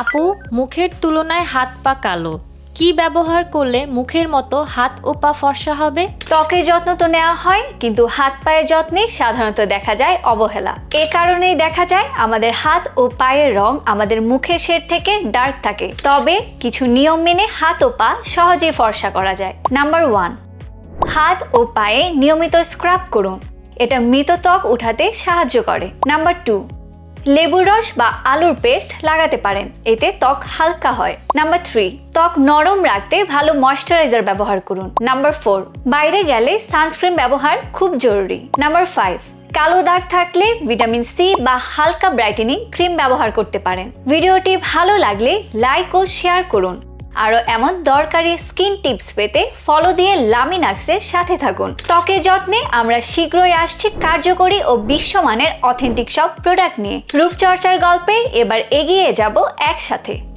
আপু, মুখের তুলনায় হাত পা কালো। কি ব্যবহার করলে মুখের মতো হাত ও পা ফর্সা হবে? ত্বকের যত্ন তো নেওয়া হয়, কিন্তু হাত পায়ের যত্নে সাধারণত দেখা যায় অবহেলা। এ কারণেই দেখা যায় আমাদের হাত ও পায়ের রং আমাদের মুখের শেড থেকে ডার্ক থাকে। তবে কিছু নিয়ম মেনে হাত ও পা সহজেই ফর্সা করা যায়। নাম্বার ওয়ান, হাত ও পায়ে নিয়মিত স্ক্রাব করুন। এটা মৃত ত্বক উঠাতে সাহায্য করে। নাম্বার টু লেবুর রস বা আলুর পেস্ট লাগাতে পারেন। এতে ত্বক হালকা হয়। নাম্বার থ্রি, ত্বক নরম রাখতে ভালো ময়শ্চারাইজার ব্যবহার করুন। নাম্বার ফোর, বাইরে গেলে সানস্ক্রিন ব্যবহার খুব জরুরি। নাম্বার ফাইভ, কালো দাগ থাকলে ভিটামিন সি বা হালকা ব্রাইটেনিং ক্রিম ব্যবহার করতে পারেন। ভিডিওটি ভালো লাগলে লাইক ও শেয়ার করুন। আরও এমন দরকারি স্কিন টিপস পেতে ফলো দিয়ে লামিনাক্সের সাথে থাকুন। ত্বকের যত্নে আমরা শীঘ্রই আসছি কার্যকরী ও বিশ্বমানের অথেন্টিক সব প্রোডাক্ট নিয়ে। রূপচর্চার গল্পে এবার এগিয়ে যাব একসাথে।